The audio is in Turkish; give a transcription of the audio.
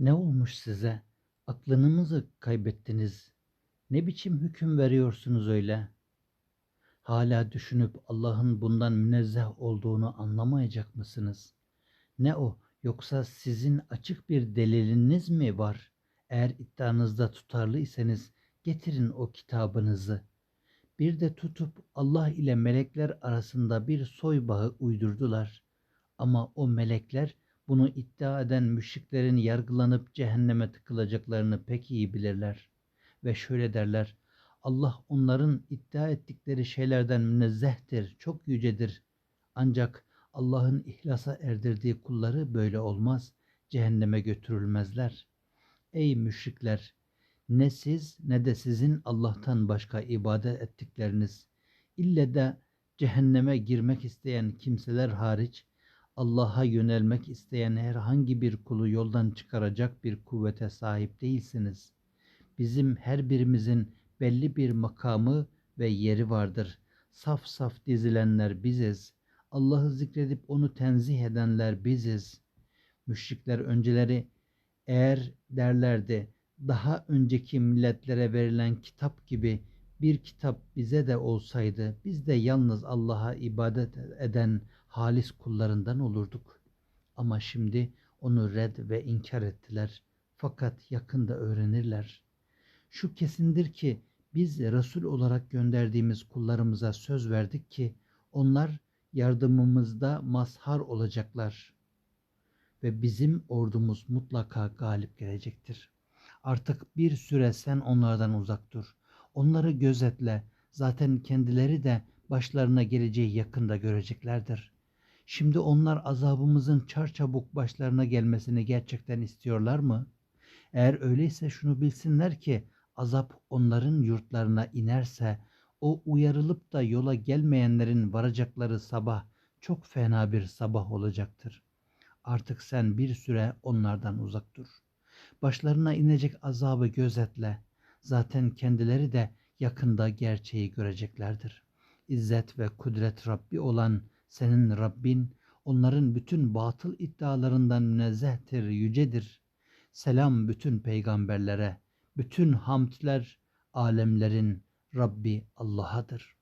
Ne olmuş size? Aklınızı kaybettiniz. Ne biçim hüküm veriyorsunuz öyle? Hala düşünüp Allah'ın bundan münezzeh olduğunu anlamayacak mısınız? Ne o? Yoksa sizin açık bir deliliniz mi var? Eğer iddianızda tutarlıysanız getirin o kitabınızı. Bir de tutup Allah ile melekler arasında bir soy bağı uydurdular. Ama o melekler bunu iddia eden müşriklerin yargılanıp cehenneme tıkılacaklarını pek iyi bilirler. Ve şöyle derler, Allah onların iddia ettikleri şeylerden münezzehtir, çok yücedir. Ancak Allah'ın ihlasa erdirdiği kulları böyle olmaz, cehenneme götürülmezler. Ey müşrikler! Ne siz ne de sizin Allah'tan başka ibadet ettikleriniz, ille de cehenneme girmek isteyen kimseler hariç, Allah'a yönelmek isteyen herhangi bir kulu yoldan çıkaracak bir kuvvete sahip değilsiniz. Bizim her birimizin belli bir makamı ve yeri vardır. Saf saf dizilenler biziz. Allah'ı zikredip onu tenzih edenler biziz. Müşrikler önceleri eğer derlerdi daha önceki milletlere verilen kitap gibi bir kitap bize de olsaydı biz de yalnız Allah'a ibadet eden halis kullarından olurduk. Ama şimdi onu red ve inkar ettiler. Fakat yakında öğrenirler. Şu kesindir ki biz Resul olarak gönderdiğimiz kullarımıza söz verdik ki onlar yardımımızda mazhar olacaklar. Ve bizim ordumuz mutlaka galip gelecektir. Artık bir süre sen onlardan uzak dur. Onları gözetle. Zaten kendileri de başlarına geleceği yakında göreceklerdir. Şimdi onlar azabımızın çarçabuk başlarına gelmesini gerçekten istiyorlar mı? Eğer öyleyse şunu bilsinler ki azap onların yurtlarına inerse o uyarılıp da yola gelmeyenlerin varacakları sabah çok fena bir sabah olacaktır. Artık sen bir süre onlardan uzak dur. Başlarına inecek azabı gözetle. Zaten kendileri de yakında gerçeği göreceklerdir. İzzet ve kudret Rabbi olan senin Rabbin onların bütün batıl iddialarından münezzehtir, yücedir. Selam bütün peygamberlere, bütün hamdler alemlerin Rabbi Allah'adır.